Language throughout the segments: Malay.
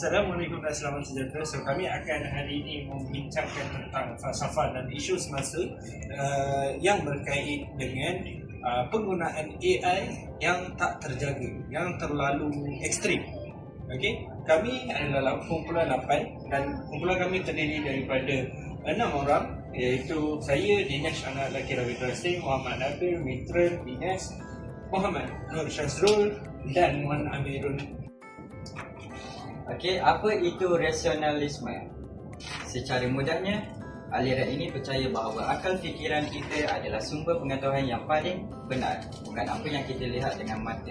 Assalamualaikum dan selamat sejahtera. So kami akan hari ini membincangkan tentang falsafah dan isu semasa uh, yang berkait dengan uh, penggunaan AI yang tak terjaga, yang terlalu ekstrim. Okey, kami adalah kumpulan 8 dan kumpulan kami terdiri daripada enam orang iaitu saya Dinesh anak lelaki Ravi Singh, Muhammad Nabil, Mitran, Dinesh, Muhammad Nur Syazrul dan Muan Amirul Okey, apa itu rasionalisme? Secara mudahnya, aliran ini percaya bahawa akal fikiran kita adalah sumber pengetahuan yang paling benar, bukan apa yang kita lihat dengan mata.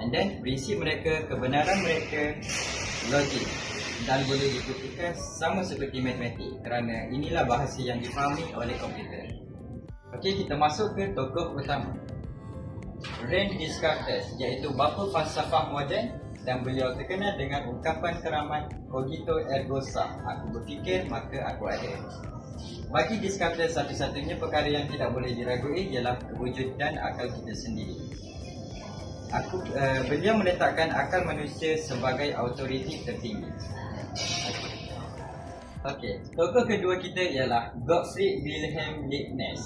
And then, prinsip mereka, kebenaran mereka, logik dan boleh dibuktikan sama seperti matematik kerana inilah bahasa yang difahami oleh komputer. Okey, kita masuk ke tokoh utama. Rene Descartes iaitu bapa falsafah moden dan beliau terkenal dengan ungkapan keramat cogito ergo sum. Aku berfikir maka aku ada. Bagi Descartes satu-satunya perkara yang tidak boleh diragui ialah kewujudan akal kita sendiri. Aku uh, beliau meletakkan akal manusia sebagai autoriti tertinggi. Okey, tokoh kedua kita ialah Gottfried Wilhelm Leibniz.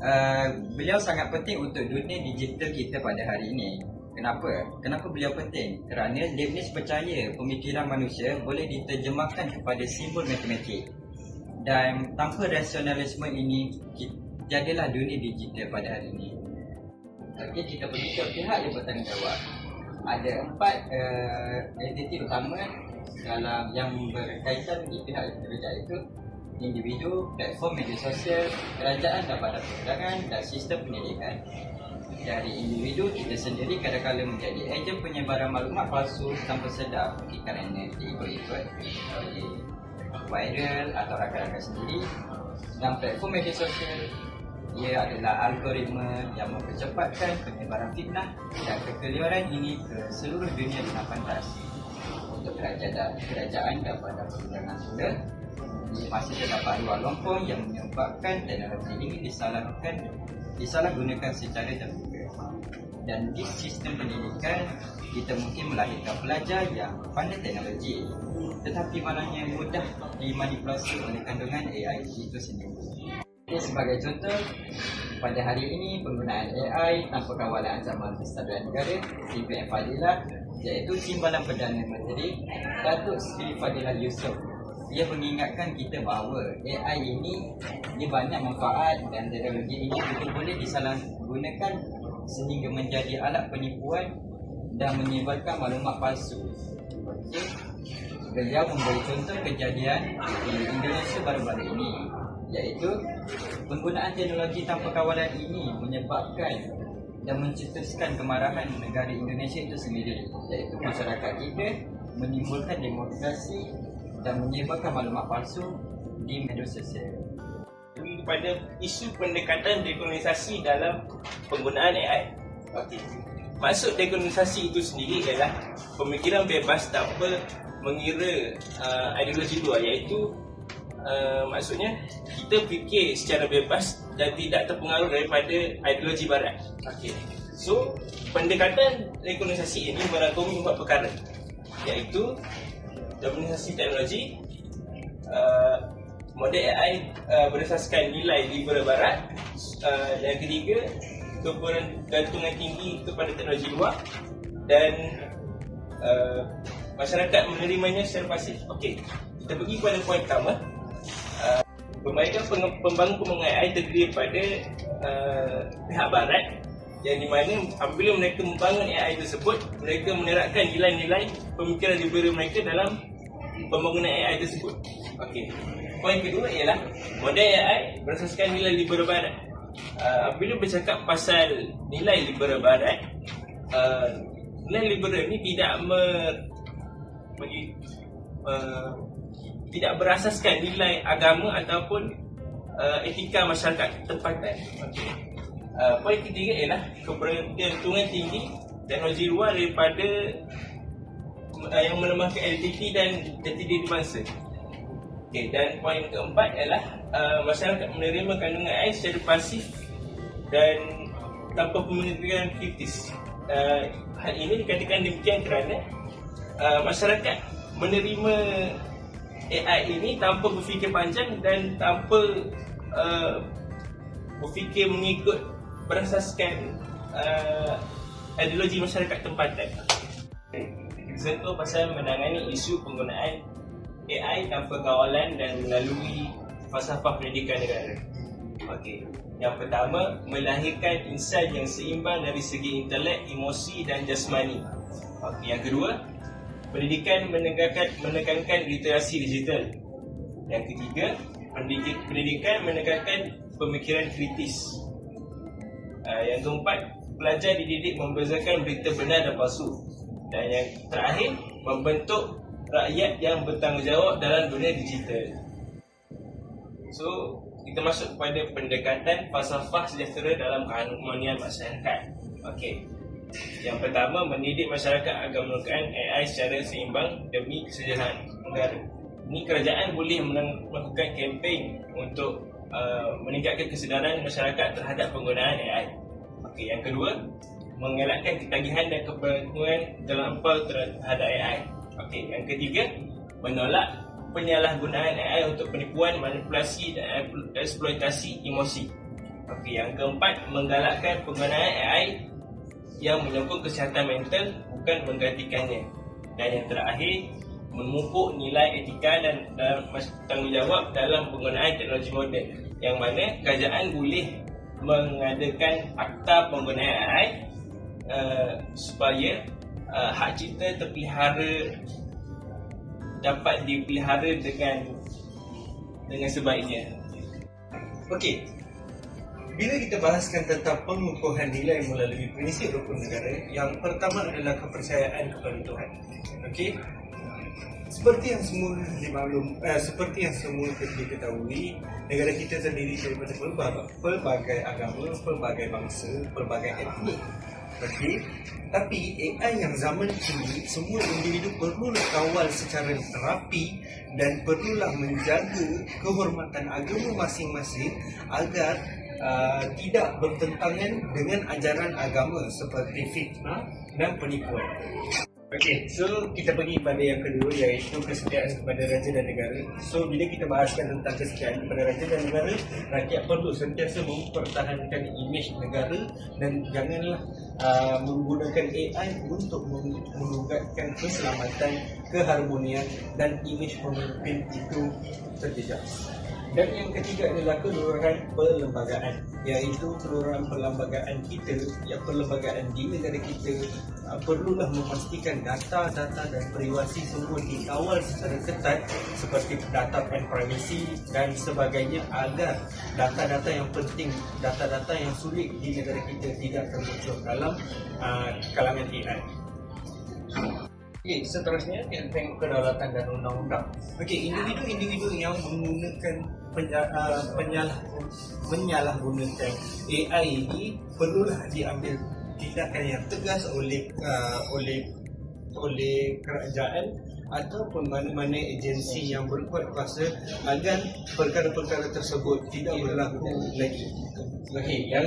Uh, beliau sangat penting untuk dunia digital kita pada hari ini Kenapa? Kenapa beliau penting? Kerana Leibniz percaya pemikiran manusia boleh diterjemahkan kepada simbol matematik. Dan tanpa rasionalisme ini, jadilah dunia digital pada hari ini. Okey, kita pergi ke pihak yang bertanggungjawab. Ada empat uh, entiti utama dalam yang berkaitan di pihak bekerja itu individu, platform media sosial, kerajaan badan perundangan dan sistem pendidikan dari individu kita sendiri kadang-kadang menjadi ejen penyebaran maklumat palsu tanpa sedar. Kerana diikut-ikut oleh viral atau rakan-rakan sendiri. Dan platform media sosial ia adalah algoritma yang mempercepatkan penyebaran fitnah dan kekeliruan ini ke seluruh dunia dengan pantas. Untuk kerajaan, kerajaan dan pada perundangan pula masih terdapat ruang lompong yang menyebabkan teknologi ini disalahkan disalahgunakan secara terbuka dan di sistem pendidikan kita mungkin melahirkan pelajar yang pandai teknologi tetapi malangnya mudah dimanipulasi oleh kandungan AI itu sendiri. Okay, sebagai contoh, pada hari ini penggunaan AI tanpa kawalan ancaman kestabilan negara CPM Fadilah iaitu Timbalan Perdana Menteri Datuk Seri Fadilah Yusof ia mengingatkan kita bahawa AI ini dia banyak manfaat dan teknologi ini juga boleh disalahgunakan sehingga menjadi alat penipuan dan menyebarkan maklumat palsu. Okay. Beliau memberi contoh kejadian di Indonesia baru-baru ini iaitu penggunaan teknologi tanpa kawalan ini menyebabkan dan mencetuskan kemarahan negara Indonesia itu sendiri iaitu masyarakat kita menimbulkan demonstrasi dan menyebarkan maklumat palsu di media sosial kepada isu pendekatan dekolonisasi dalam penggunaan AI. Okey. Maksud dekolonisasi itu sendiri ialah pemikiran bebas tanpa mengira uh, ideologi luar iaitu uh, maksudnya kita fikir secara bebas dan tidak terpengaruh daripada ideologi barat. Okey. So, pendekatan dekolonisasi ini merangkumi empat perkara iaitu dekolonisasi teknologi, uh, model AI uh, berdasarkan nilai liberal barat uh, yang ketiga kebergantungan tinggi kepada teknologi luar dan uh, masyarakat menerimanya secara pasif. Okey kita pergi kepada poin pertama. Uh, pembayaran pembangun pembangunan AI terdiri pada uh, pihak barat yang di mana apabila mereka membangun AI tersebut mereka menerapkan nilai-nilai pemikiran liberal mereka dalam pembangunan AI tersebut. Okey poin kedua ialah model AI berdasarkan nilai liberal barat. Uh, bila bercakap pasal nilai liberal barat, uh, nilai liberal ni tidak me, bagi, uh, tidak berasaskan nilai agama ataupun uh, etika masyarakat tempatan. Okay. Uh, poin ketiga ialah kebergantungan tinggi teknologi luar daripada uh, yang melemahkan identiti dan jati diri bangsa. Okay, dan poin keempat ialah uh, masyarakat menerima kandungan air secara pasif dan tanpa pemikiran kritis. Uh, hal ini dikatakan demikian kerana uh, masyarakat menerima AI ini tanpa berfikir panjang dan tanpa uh, berfikir mengikut berasaskan uh, ideologi masyarakat tempatan. Contoh pasal menangani isu penggunaan AI tanpa kawalan dan melalui falsafah pendidikan negara. Okey. Yang pertama, melahirkan insan yang seimbang dari segi intelek, emosi dan jasmani. Okey, yang kedua, pendidikan menekankan menekankan literasi digital. Yang ketiga, pendidik, pendidikan menekankan pemikiran kritis. Uh, yang keempat, pelajar dididik membezakan berita benar dan palsu. Dan yang terakhir, membentuk rakyat yang bertanggungjawab dalam dunia digital. So, kita masuk kepada pendekatan falsafah sejahtera dalam keharmonian masyarakat. Okey. Yang pertama, mendidik masyarakat agar menggunakan AI secara seimbang demi kesejahteraan negara. Ini kerajaan boleh melakukan kempen untuk uh, meningkatkan kesedaran masyarakat terhadap penggunaan AI. Okey, yang kedua, mengelakkan ketagihan dan keperluan terlampau terhadap AI. Okey, yang ketiga, menolak penyalahgunaan AI untuk penipuan, manipulasi dan eksploitasi emosi. Okey, yang keempat, menggalakkan penggunaan AI yang menyokong kesihatan mental bukan menggantikannya. Dan yang terakhir, memupuk nilai etika dan, dan tanggungjawab dalam penggunaan teknologi moden yang mana kerajaan boleh mengadakan akta penggunaan AI uh, supaya uh, hak cipta terpelihara dapat dipelihara dengan dengan sebaiknya. Okey. Bila kita bahaskan tentang pengukuhan nilai melalui prinsip rukun negara, yang pertama adalah kepercayaan kepada Tuhan. Okey. Seperti yang semua dimaklum, eh, seperti yang semua diketahui, negara kita terdiri daripada pelbagai, pelbagai agama, pelbagai bangsa, pelbagai etnik. Okey. Tapi AI yang zaman ini semua individu perlulah kawal secara rapi dan perlulah menjaga kehormatan agama masing-masing agar uh, tidak bertentangan dengan ajaran agama seperti fitnah dan penipuan. Okey, so kita pergi pada yang kedua iaitu kesetiaan kepada raja dan negara. So bila kita bahaskan tentang kesetiaan kepada raja dan negara, rakyat perlu sentiasa mempertahankan imej negara dan janganlah uh, menggunakan AI untuk mengugatkan keselamatan, keharmonian dan imej pemimpin itu terjejas. Dan yang ketiga adalah keluaran perlembagaan iaitu keluaran perlembagaan kita yang perlembagaan di negara kita uh, perlulah memastikan data-data dan privasi semua dikawal secara ketat seperti data dan privasi dan sebagainya agar data-data yang penting data-data yang sulit di negara kita tidak termuncul dalam uh, kalangan AI. Okey, seterusnya tengok kedaulatan dan undang-undang. Okey, individu-individu yang menggunakan penyalah, uh, penyalah menyalahgunakan AI ini perlulah diambil tindakan yang tegas oleh uh, oleh oleh kerajaan ataupun mana-mana agensi yang berkuasa agar perkara-perkara tersebut tidak berlaku lagi. Okey, yang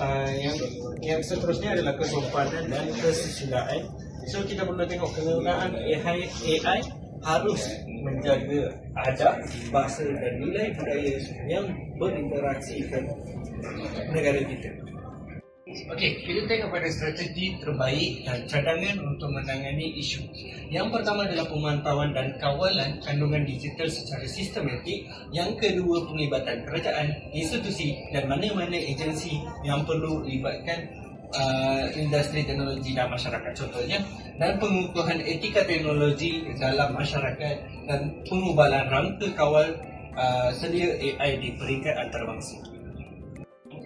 uh, yang yang seterusnya adalah kesopanan dan kesusilaan So kita perlu tengok penggunaan AI, AI harus menjaga adab, bahasa dan nilai budaya yang berinteraksi ke negara kita. Okey, kita tengok pada strategi terbaik dan cadangan untuk menangani isu. Yang pertama adalah pemantauan dan kawalan kandungan digital secara sistematik. Yang kedua, penglibatan kerajaan, institusi dan mana-mana agensi yang perlu libatkan uh, industri teknologi dan masyarakat contohnya dan pengukuhan etika teknologi dalam masyarakat dan pengubalan rangka kawal uh, sedia AI di peringkat antarabangsa.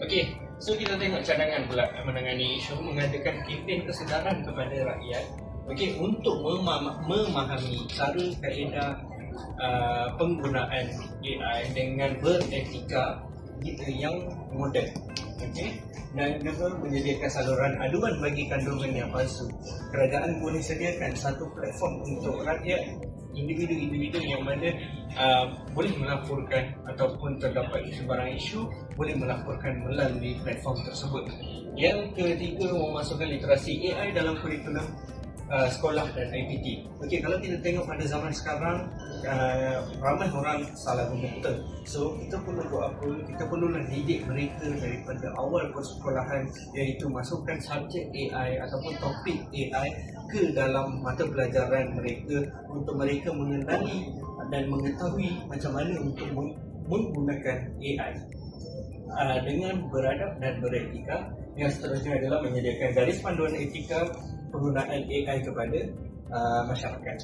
Okey, so kita tengok cadangan pula menangani isu mengadakan kempen kesedaran kepada rakyat okey untuk memah- memahami cara kaedah uh, penggunaan AI dengan beretika yang moden. Okey dan juga menyediakan saluran aduan bagi kandungan yang palsu. Kerajaan boleh sediakan satu platform untuk rakyat individu-individu yang mana uh, boleh melaporkan ataupun terdapat sebarang isu boleh melaporkan melalui platform tersebut. Yang ketiga memasukkan literasi AI dalam kurikulum uh, sekolah dan IPT. Okey, kalau kita tengok pada zaman sekarang uh, ramai orang salah guna. So kita perlu buat apa? Kita perlulah didik mereka daripada awal persekolahan iaitu masukkan subjek AI ataupun topik AI ke dalam mata pelajaran mereka untuk mereka mengenali dan mengetahui macam mana untuk meng- menggunakan AI uh, dengan beradab dan beretika yang seterusnya adalah menyediakan garis panduan etika penggunaan AI kepada uh, masyarakat.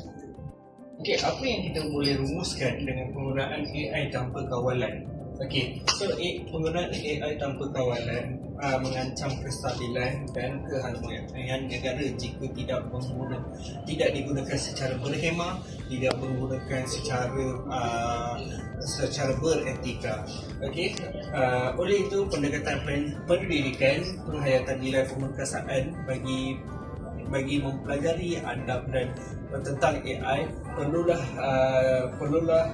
Okey, apa yang kita boleh rumuskan dengan penggunaan AI tanpa kawalan? Okey, so A, penggunaan AI tanpa kawalan uh, mengancam kestabilan dan keharmonian negara jika tidak mengguna, tidak digunakan secara berhemah, tidak menggunakan secara uh, secara beretika. Okey, uh, oleh itu pendekatan pen- pendidikan penghayatan nilai pemerkasaan bagi bagi mempelajari adab dan tentang AI perlulah uh, perlulah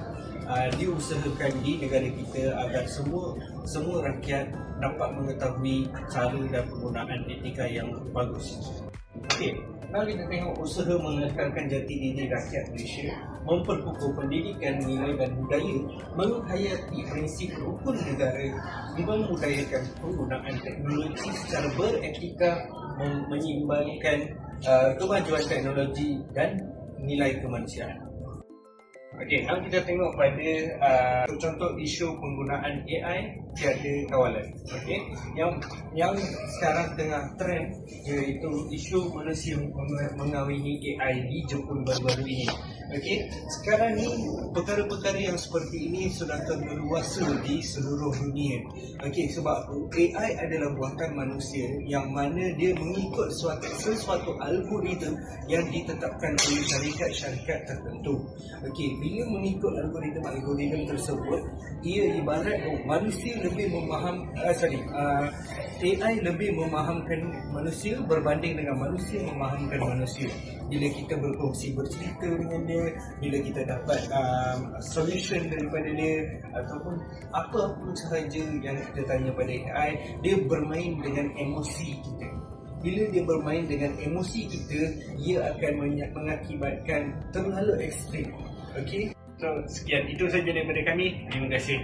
uh, diusahakan di negara kita agar semua semua rakyat dapat mengetahui cara dan penggunaan etika yang bagus. Okey, kalau kita tengok usaha mengekalkan jati diri rakyat Malaysia, memperkukuh pendidikan, nilai dan budaya, menghayati prinsip rukun negara, memudayakan penggunaan teknologi secara beretika, menyeimbangkan uh, kemajuan teknologi dan nilai kemanusiaan. Okey, kalau kita tengok pada uh, contoh isu penggunaan AI tiada kawalan. Okey, yang yang sekarang tengah trend iaitu isu manusia meng- mengawini AI di Jepun baru-baru ini. Okey, sekarang ni perkara-perkara yang seperti ini sudah terleluasa di seluruh dunia. Okey, sebab? AI adalah buatan manusia yang mana dia mengikut suatu sesuatu algoritma yang ditetapkan oleh syarikat-syarikat tertentu. Okey, bila mengikut algoritma-algoritma tersebut, ia ibarat oh, manusia lebih memaham uh, sorry, uh, AI lebih memahamkan manusia berbanding dengan manusia memahamkan manusia. Bila kita berkongsi bercerita dengan dia, bila kita dapat um, solution daripada dia ataupun apa pun sahaja yang kita tanya pada AI, dia bermain dengan emosi kita. Bila dia bermain dengan emosi kita, ia akan mengakibatkan terlalu ekstrim. Okey? So, sekian. Itu saja daripada kami. Terima kasih.